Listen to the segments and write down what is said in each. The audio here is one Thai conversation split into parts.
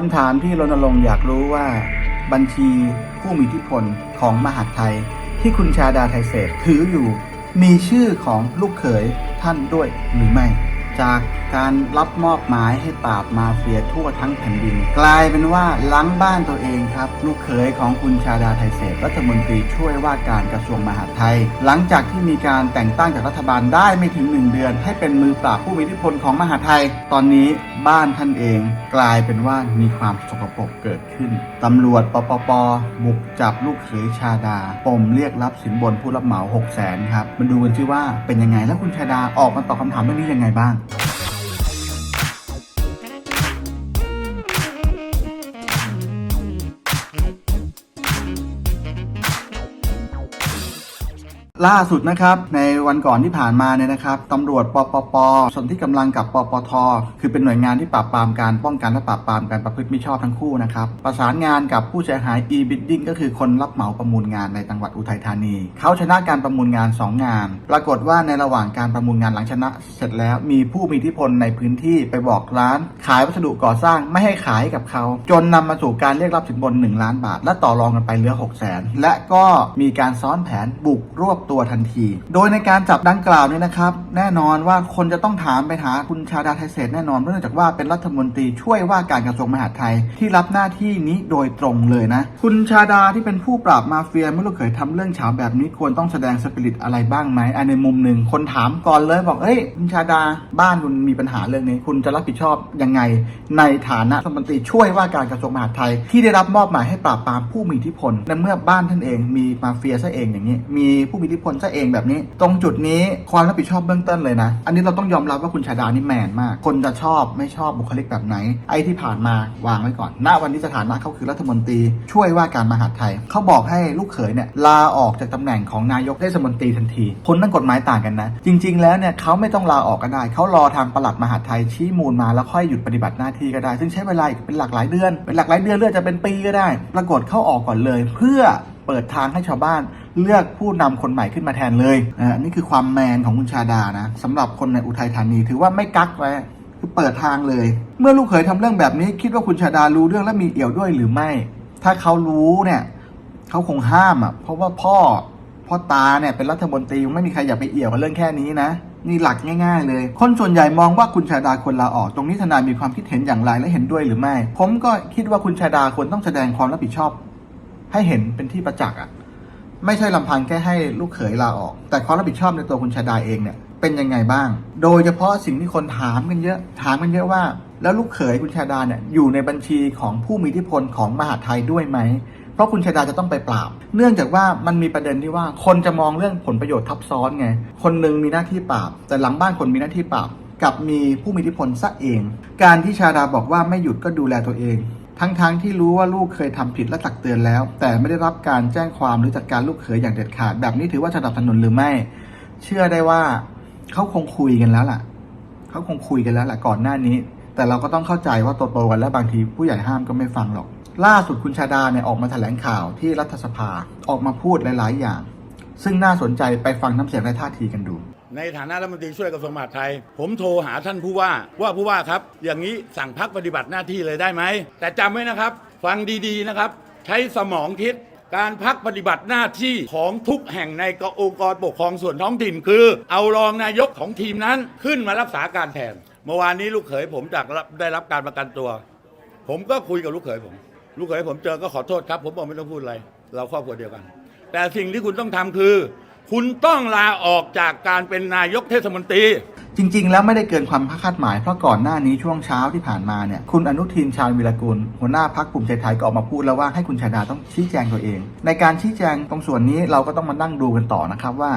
คำถามที่รณรงค์อยากรู้ว่าบัญชีผู้มีอิทธิพลของมหาดไทย ที่คุณชาดาไทยเศษถืออยู่ มีชื่อของลูกเขยท่านด้วยหรือไม่ จากการรับมอบหมายให้ปราบมาเฟียทั่วทั้งแผ่นดิน กลายเป็นว่าหล้างบ้านตัวเองครับ ลูกเขยของคุณชาดาไทยเศรษฐ์รัฐมนตรีช่วยว่าการกระทรวงมหาดไทย หลังจากที่มีการแต่งตั้งจากรัฐบาลได้ไม่ถึง 1 เดือน ให้เป็นมือปราบผู้มีอิทธิพลของมหาดไทย ตอนนี้บ้านท่านเองกลายเป็นว่ามีความสกปรกเกิดขึ้นตำรวจปปปบุกจับลูกเขยชาดาปมเรียกรับสินบนผู้รับเหมา6 0แสนครับมาดูกันซิว่าเป็นยังไงแล้วคุณชาดาออกมาตอบคำถามเรื่องนี้ยังไงบ้าง ล่าสุดนะครับในวันก่อนที่ผ่านมาเนี่ยนะครับตำรวจปปปส่วนที่กำลังกับปปท คือเป็นหน่วยงานที่ปราบปรามการป้องกันและปราบปรามการประพฤติมิชอบทั้งคู่นะครับประสานงานกับผู้เสียหาย e-bidding ก็คือคนรับเหมาประมูลงานในจังหวัดอุทัยธานี เขาชนะการประมูลงาน 2 งาน ปรากฏว่าในระหว่างการประมูลงานหลังชนะเสร็จแล้วมีผู้มีอิทธิพลในพื้นที่ไปบอกร้าน ขายวัสดุก่อสร้างไม่ให้ขายกับเขา จนนำมาสู่การเรียกรับสินบน 1 ล้านบาท และต่อรองกันไปเหลือ6 0 0 0 0 0และก็มีการซ้อนแผนบุกรวบตัวทันที โดยในการจับดังกล่าวเนี่ยนะครับ แน่นอนว่าคนจะต้องถามไปหาคุณชาดาไทเศษแน่นอนเนื่องจากว่าเป็นรัฐมนตรีช่วยว่าการกระทรวงมหาดไทยที่รับหน้าที่นี้โดยตรงเลยนะ คุณชาดาที่เป็นผู้ปราบมาเฟียเมื่อลูกเขยทำเรื่องเฉาแบบนี้ควรต้องแสดงสปิริตอะไรบ้างไหมอันในมุมหนึ่งคนถามก่อนเลยบอกเอ้ยคุณชาดาบ้านคุณมีปัญหาเรื่องนี้ คุณจะรับผิดชอบยังไง ในฐานะรัฐมนตรีช่วยว่าการกระทรวงมหาดไทย ที่ได้รับมอบหมายให้ปราบปรามผู้มีอิทธิพลในเมื่อบ้านท่านเองมีมาเฟียซะเองอย่างนี้ มีผู้มีอิทธิพลซะเองแบบนี้ ตรงจุดนี้ความรับผิดชอบเบื้องต้นเลยนะ อันนี้เราต้องยอมรับว่าคุณชาดานี่แมนมาก คนจะชอบไม่ชอบบุคลิกแบบไหน ไอ้ที่ผ่านมาวางไว้ก่อน ณ วันนี้สถานะเขาคือรัฐมนตรีช่วยว่าการมหาดไทย เขาบอกให้ลูกเขยเนี่ยลาออกจากตำแหน่งของนายกเทศมนตรีทันที คนตั้งกฎหมายต่างกันนะ จริง ๆ แล้วเนี่ยเขาไม่ต้องลาออกก็ได้ เขารอทางปลัดมหาดไทยชี้มูลมาแล้วค่อยหยุดปฏิบัติหน้าที่ก็ได้ ซึ่งใช้เวลาอีกเป็นหลักหลายเดือน เป็นหลักหลายเดือนเลือจะเป็นปีก็ได้ ปรากฏเข้าออกก่อนเลย เพื่อเปิดทางให้ชาวบ้าน เลือกผู้นำคนใหม่ขึ้นมาแทนเลยอ่านี่คือความแมนของคุณชาดานะสำหรับคนในอุทัยธานีถือว่าไม่กักไว้คือเปิดทางเลย เมื่อลูกเขยทำเรื่องแบบนี้ คิดว่าคุณชาดารู้เรื่องและมีเอี่ยวด้วยหรือไม่ ถ้าเขารู้เนี่ยเขาคงห้ามอะเพราะว่าพ่อพ่อตาเนี่ยเป็นรัฐมนตรีไม่มีใครอยากไปเอี่ยวกับเรื่องแค่นี้นะนี่หลักง่าย ๆ เลย คนส่วนใหญ่มองว่าคุณชาดาควรลาออก ตรงนี้ทนายมีความคิดเห็นอย่างไรและเห็นด้วยหรือไม่ ผมก็คิดว่าคุณชาดาควรต้องแสดงความรับผิดชอบ ให้เห็นเป็นที่ประจักษ์อะ ไม่ใช่ลำพังแค่ให้ลูกเขยลาออก แต่ความรับผิดชอบในตัวคุณชาดาเองเนี่ยเป็นยังไงบ้าง โดยเฉพาะสิ่งที่คนถามกันเยอะถามกันเยอะว่า แล้วลูกเขยคุณชาดาเนี่ยอยู่ในบัญชีของผู้มีอิทธิพลของมหาไทยด้วยไหมเพราะคุณชาดาจะต้องไปปราบ เนื่องจากว่ามันมีประเด็นที่ว่าคนจะมองเรื่องผลประโยชน์ทับซ้อนไง คนหนึ่งมีหน้าที่ปราบ แต่หลังบ้านคนมีหน้าที่ปราบ กับมีผู้มีอิทธิพลซะเอง การที่ชาดาบอกว่าไม่หยุดก็ดูแลตัวเอง ทั้งๆทที่รู้ว่าลูกเคยทำผิดและตักเตือนแล้ว แต่ไม่ได้รับการแจ้งความหรือจัดการลูกเขยอย่างเด็ดขาด แบบนี้ถือว่าสนับสนุนหรือไม่ เชื่อได้ว่าเขาคงคุยกันแล้วล่ะเขาคงคุยกันแล้วแหละก่อนหน้านี้ แต่เราก็ต้องเข้าใจว่าโตๆกันแล้วบางทีผู้ใหญ่ห้ามก็ไม่ฟังหรอก ล่าสุดคุณชาดาเนี่ยออกมาแถลงข่าวที่รัฐสภาออกมาพูดหลาย ๆ อย่าง ซึ่งน่าสนใจไปฟังน้ำเสียงและท่าทีกันดู ในฐานะรัฐมนตรีช่วยกระทรวงมหาดไทย ผมโทรหาท่านผู้ว่าว่าผู้ว่าครับ อย่างนี้สั่งพักปฏิบัติหน้าที่เลยได้ไหม แต่จำไว้นะครับ ฟังดีๆนะครับ ใช้สมองคิดการพักปฏิบัติหน้าที่ของทุกแห่งในองค์กรปกครองส่วนท้องถิ่น คือ เอารองนายกของทีมนั้นขึ้นมารักษาการแทน เมื่อวานนี้ลูกเขยผมจากได้รับการประกันตัว ผมก็คุยกับลูกเขยผม ลูกเขยผมเจอก็ขอโทษครับ ผมบอกไม่ต้องพูดอะไร เราครอบครัวเดียวกัน แต่สิ่งที่คุณต้องทำคือ คุณต้องลาออกจากการเป็นนายกเทศมนตรี จริง ๆ แล้วไม่ได้เกินความคาดหมาย เพราะก่อนหน้านี้ช่วงเช้าที่ผ่านมาเนี่ยคุณอนุทินชาญวิรกุลหัวหน้าพักภูมิใจไทยก็ออกมาพูดแล้วว่าให้คุณชาดาต้องชี้แจงตัวเอง ในการชี้แจงตรงส่วนนี้เราก็ต้องมานั่งดูกันต่อนะครับว่า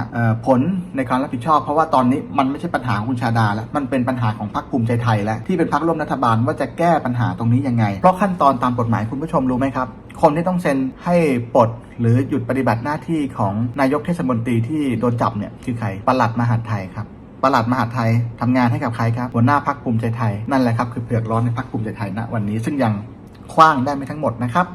ผลในการรับผิดชอบ เพราะว่าตอนนี้มันไม่ใช่ปัญหาของคุณชาดาแล้วมันเป็นปัญหาของพักภูมิใจไทยแล้วที่เป็นพักร่วมรัฐบาลว่าจะแก้ปัญหาตรงนี้ยังไง เพราะขั้นตอนตามกฎหมายคุณผู้ชมรู้ไหมครับคนที่ต้องเซ็นให้ปลดหรือหยุดปฏิบัติหน้าที่ของนายกเทศมนตรีที่โดนจับเนี่ยคือใครปลัดมหาดไทยครับ ประหลัดมหาไทยทำงานให้กับใครครับหัวหน้าพักภูมิใจไทยนั่นแหละครับคือเผือกร้อนในพักภูมิใจไทยณวันนี้ซึ่งยังคว้างได้ไม่ทั้งหมดนะครับ